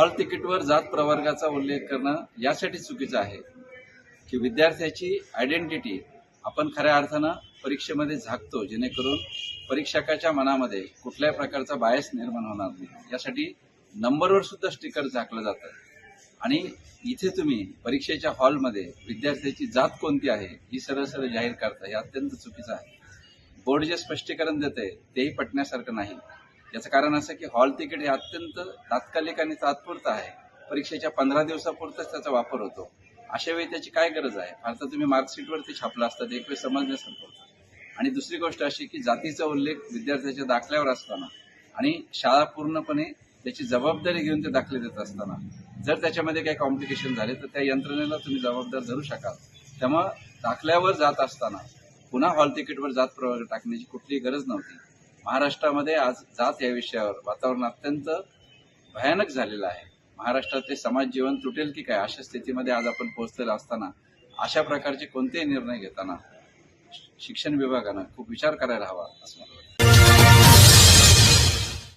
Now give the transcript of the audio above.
Hall तिकीटवर जात प्रवर्गाचा उल्लेख करणं यासाठी चुकीचं आहे की विद्यार्थ्याची आयडेंटिटी आपण खऱ्या अर्थानं परीक्षेमध्ये झाकतो जेणेकरून परीक्षकाच्या मनामध्ये कुठल्याही प्रकारचा बायस निर्माण होणार नाही. यासाठी नंबरवर सुद्धा स्टिकर झाकलं जातं. आणि इथे तुम्ही परीक्षेच्या हॉलमध्ये विद्यार्थ्याची जात कोणती आहे ही सरळ सरळ जाहीर करता हे अत्यंत चुकीचं आहे. बोर्ड जे स्पष्टीकरण देते तेही पटण्यासारखं नाही. याचं कारण असं की हॉल तिकीट हे अत्यंत तात्कालिक आणि तात्पुरतं आहे. परीक्षेच्या पंधरा दिवसापुरतच त्याचा वापर होतो. अशा वेळी त्याची काय गरज आहे? फार तर तुम्ही मार्कशीटवरती छापला असतात एक वेळ समजण्यासारखं होतं. आणि दुसरी गोष्ट अशी की जातीचा उल्लेख विद्यार्थ्याच्या दाखल्यावर असताना आणि शाळा पूर्णपणे त्याची जबाबदारी घेऊन ते दाखले देत असताना जर त्याच्यामध्ये काही कॉम्प्लिकेशन झाले तर त्या यंत्रणेला तुम्ही जबाबदार धरू शकाल. त्यामुळं दाखल्यावर जात असताना पुन्हा हॉल तिकीटवर जात प्रवर्ग टाकण्याची कुठलीही गरज नव्हती. महाराष्ट्रामध्ये आज जात या विषयावर वातावरण अत्यंत भयानक झालेलं आहे. महाराष्ट्रातले समाज जीवन तुटेल की काय अशा स्थितीमध्ये आज आपण पोहोचलेलं असताना अशा प्रकारचे कोणतेही निर्णय घेताना शिक्षण विभागानं खूप विचार करायला हवा असं मला